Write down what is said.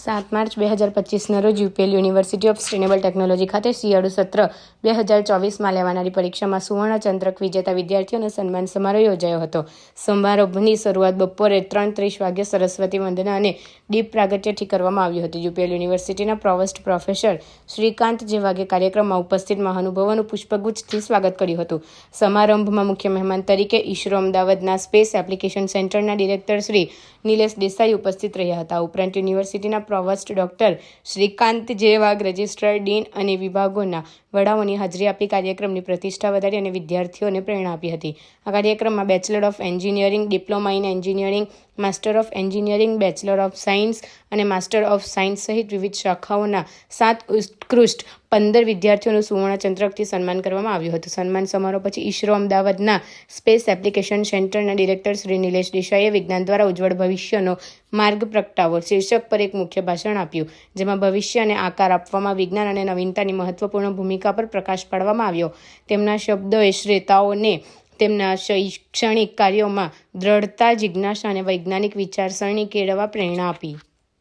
સાત માર્ચ બે હજાર પચીસના રોજ UPL university of sustainable technology ખાતે શિયાળુ સત્ર બે હજાર ચોવીસમાં લેવાનારી પરીક્ષામાં સુવર્ણચંદ્રક વિજેતા વિદ્યાર્થીઓનો સન્માન સમારોહ યોજાયો હતો. સમારોહની શરૂઆત બપોરે ત્રણ ત્રીસ વાગ્યે સરસ્વતી વંદના અને દીપ પ્રાગટ્યથી કરવામાં આવ્યું હતું. યુપીએલ યુનિવર્સિટીના પ્રોવસ્ટ પ્રોફેસર શ્રીકાંત જે વાગે કાર્યક્રમમાં ઉપસ્થિત મહાનુભાવોનું પુષ્પગુચ્છથી સ્વાગત કર્યું હતું. સમારંભમાં મુખ્ય મહેમાન તરીકે ઈસરો અમદાવાદના સ્પેસ એપ્લિકેશન સેન્ટરના ડિરેક્ટર શ્રી નિલેશ દેસાઈ ઉપસ્થિત રહ્યા હતા. ઉપરાંત યુનિવર્સિટીના પ્રોવસ્ટ ડોક્ટર શ્રીકાંત જેવાગ રજિસ્ટ્રાર ડીન અને વિભાગોના વડાઓની હાજરી આપી કાર્યક્રમની પ્રતિષ્ઠા વધારી અને વિદ્યાર્થીઓને પ્રેરણા આપી હતી. આ કાર્યક્રમમાં bachelor of engineering diploma in engineering master of engineering bachelor of science અને માસ્ટર ઓફ સાયન્સ સહિત વિવિધ શાખાઓના સાત ઉત્કૃષ્ટ પંદર વિદ્યાર્થીઓનું સુવર્ણચંદ્રકથી સન્માન કરવામાં આવ્યું હતું. સન્માન સમારોહ પછી ઈસરો અમદાવાદના સ્પેસ એપ્લિકેશન સેન્ટરના ડિરેક્ટર શ્રી નિલેશ દેસાઈએ વિજ્ઞાન દ્વારા ઉજ્જવળ ભવિષ્યનો માર્ગ પ્રગટાવો શીર્ષક પર એક મુખ્ય ભાષણ આપ્યું, જેમાં ભવિષ્યને આકાર આપવામાં વિજ્ઞાન અને નવીનતાની મહત્વપૂર્ણ ભૂમિકા પર પ્રકાશ પાડવામાં આવ્યો. તેમના શબ્દોએ શ્રેતાઓને તેમના શૈક્ષણિક કાર્યોમાં દ્રઢતા, જિજ્ઞાસા અને વૈજ્ઞાનિક વિચારસરણી કેળવવા પ્રેરણા આપી.